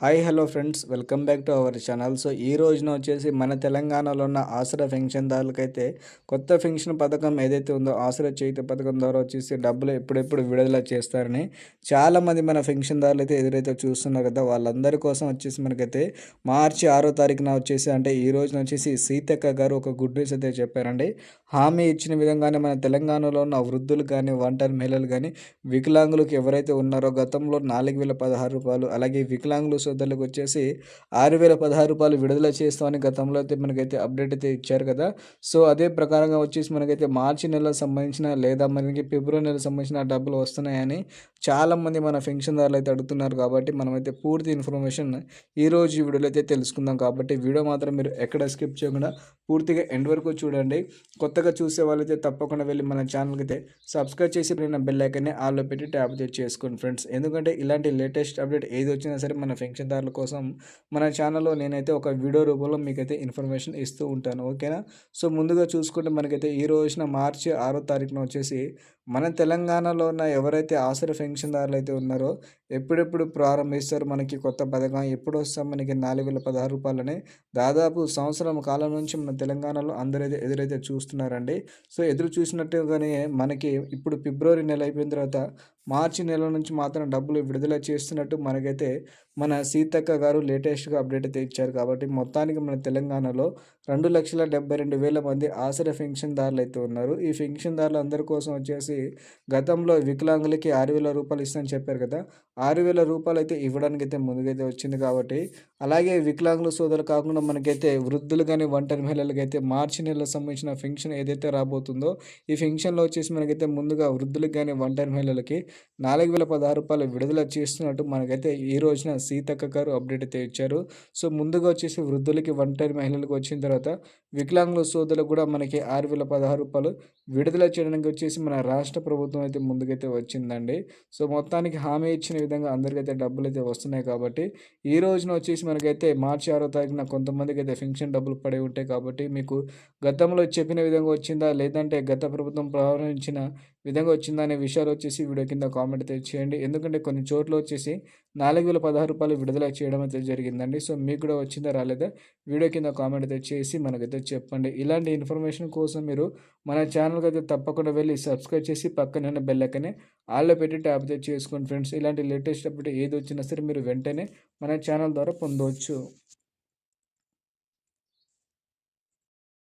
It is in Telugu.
Hi hello friends welcome back to our channel so ఈ రోజున వచ్చేసి మన తెలంగాణలో ఉన్న ఆసరా పెన్షన్దారులకైతే కొత్త పెన్షన్ పథకం ఏదైతే ఉందో ఆసరా చేతి పథకం ద్వారా వచ్చేసి డబ్బులు ఎప్పుడెప్పుడు విడుదల చేస్తారని చాలామంది మన పెన్షన్దారులు అయితే ఎదురైతే చూస్తున్నారు కదా. వాళ్ళందరి కోసం వచ్చేసి మనకైతే మార్చి ఆరో తారీఖున వచ్చేసి అంటే ఈ రోజున వచ్చేసి సీతక్క గారు ఒక గుడ్ న్యూస్ అయితే చెప్పారండి. హామీ ఇచ్చిన విధంగానే మన తెలంగాణలో ఉన్న వృద్ధులు కానీ ఒంటరి మహిళలు కానీ వికలాంగులకు ఎవరైతే ఉన్నారో గతంలో నాలుగు వేల పదహారు రూపాయలు అలాగే వికలాంగులు సోదరులకు వచ్చేసి ఆరు వేల పదహారు రూపాయలు విడుదల చేస్తామని గతంలో అయితే మనకైతే అప్డేట్ అయితే ఇచ్చారు కదా. సో అదే ప్రకారంగా వచ్చేసి మనకైతే మార్చి నెలకు సంబంధించిన లేదా మనకి ఫిబ్రవరి నెలకు సంబంధించిన డబ్బులు వస్తున్నాయని చాలామంది మన పెన్షన్దారులు అయితే అడుగుతున్నారు కాబట్టి మనమైతే పూర్తి ఇన్ఫర్మేషన్ ఈరోజు ఈ వీడియోలో అయితే తెలుసుకుందాం కాబట్టి వీడియో మాత్రం మీరు ఎక్కడ స్కిప్ చేయకుండా పూర్తిగా ఎండ్ వరకు చూడండి. కొత్తగా చూసే వాళ్ళైతే తప్పకుండా వెళ్ళి మన ఛానల్కి అయితే సబ్స్క్రైబ్ చేసి నేను బెల్ ఐకన్ని ఆల్లో పెట్టి ట్యాప్ చేసుకోండి ఫ్రెండ్స్. ఎందుకంటే ఇలాంటి లేటెస్ట్ అప్డేట్ ఏది వచ్చినా సరే మన పెన్షన్దారుల కోసం మన ఛానల్లో నేనైతే ఒక వీడియో రూపంలో మీకైతే ఇన్ఫర్మేషన్ ఇస్తూ ఉంటాను ఓకేనా? సో ముందుగా చూసుకుంటే మనకైతే ఈ రోజున మార్చి ఆరో తారీఖున వచ్చేసి మన తెలంగాణలో ఉన్న ఎవరైతే ఆసర పెన్షన్దారులు అయితే ఉన్నారో ఎప్పుడెప్పుడు ప్రారంభిస్తారు మనకి కొత్త పథకం ఎప్పుడు వస్తాం మనకి నాలుగు వేల పదహారు రూపాయలని దాదాపు సంవత్సరం కాలం నుంచి మన తెలంగాణలో అందరైతే ఎదురైతే చూస్తున్నారండి. సో ఎదురు చూసినట్టుగానే మనకి ఇప్పుడు ఫిబ్రవరి నెల అయిపోయిన తర్వాత మార్చి నెల నుంచి మాత్రం డబ్బులు విడుదల చేస్తున్నట్టు మనకైతే మన సీతక్క గారు లేటెస్ట్గా అప్డేట్ అయితే ఇచ్చారు కాబట్టి మొత్తానికి మన తెలంగాణలో రెండు లక్షల డెబ్బై రెండు వేల మంది ఆసర పెన్షన్దారులు అయితే ఉన్నారు. ఈ పెన్షన్దారులు అందరి కోసం వచ్చేసి గతంలో వికలాంగులకి ఆరు వేల రూపాయలు ఇస్తామని చెప్పారు కదా. ఆరు వేల రూపాయలు అయితే ఇవ్వడానికి అయితే ముందుకైతే వచ్చింది కాబట్టి అలాగే వికలాంగుల సోదరులు కాకుండా మనకైతే వృద్ధులు కానీ ఒంటరి మహిళలకి అయితే మార్చి నెలకు సంబంధించిన ఫెన్షన్ ఏదైతే రాబోతుందో ఈ ఫెన్షన్లో వచ్చేసి మనకైతే ముందుగా వృద్ధులకు కానీ ఒంటరి మహిళలకి నాలుగు వేల పదహారు రూపాయలు విడుదల చేస్తున్నట్టు మనకైతే ఈ రోజున సీతక్క గారు అప్డేట్ అయితే ఇచ్చారు. సో ముందుగా వచ్చేసి వృద్ధులకి ఒంటరి మహిళలకు వచ్చిన తర్వాత వికలాంగుల సోదరులకు కూడా మనకి ఆరు వేల పదహారు రూపాయలు విడుదల చేయడానికి వచ్చేసి మన రాష్ట్ర ప్రభుత్వం అయితే ముందుకైతే వచ్చిందండి. సో మొత్తానికి హామీ ఇచ్చిన విధంగా అందరికైతే డబ్బులు అయితే వస్తున్నాయి కాబట్టి ఈ రోజున వచ్చేసి మనకైతే మార్చి ఆరో తారీఖున కొంతమందికి అయితే పెన్షన్ డబ్బులు పడి ఉంటాయి కాబట్టి మీకు గతంలో చెప్పిన విధంగా వచ్చిందా? లేదంటే గత ప్రభుత్వం ప్రారంభించిన విధంగా వచ్చిందా అనే విషయాలు వచ్చేసి వీడియో కింద కామెంట్ అయితే చేయండి. ఎందుకంటే కొన్ని చోట్ల వచ్చేసి నాలుగు వేల పదహారు రూపాయలు విడుదల చేయడం అయితే జరిగిందండి. సో మీకు కూడా వచ్చిందా రాలేదా? వీడియో కింద కామెంట్ అయితే చేసి మనకైతే చెప్పండి. ఇలాంటి ఇన్ఫర్మేషన్ కోసం మీరు మన ఛానల్కి అయితే తప్పకుండా వెళ్ళి సబ్స్క్రైబ్ చేసి పక్కన బెల్లకనే ఆల్లో పెట్టి ట్యాప్ అయితే చేసుకోండి ఫ్రెండ్స్ ఇలాంటి లేటెస్ట్ అప్డేట్ ఏది వచ్చినా సరే మీరు వెంటనే మన ఛానల్ ద్వారా పొందవచ్చు.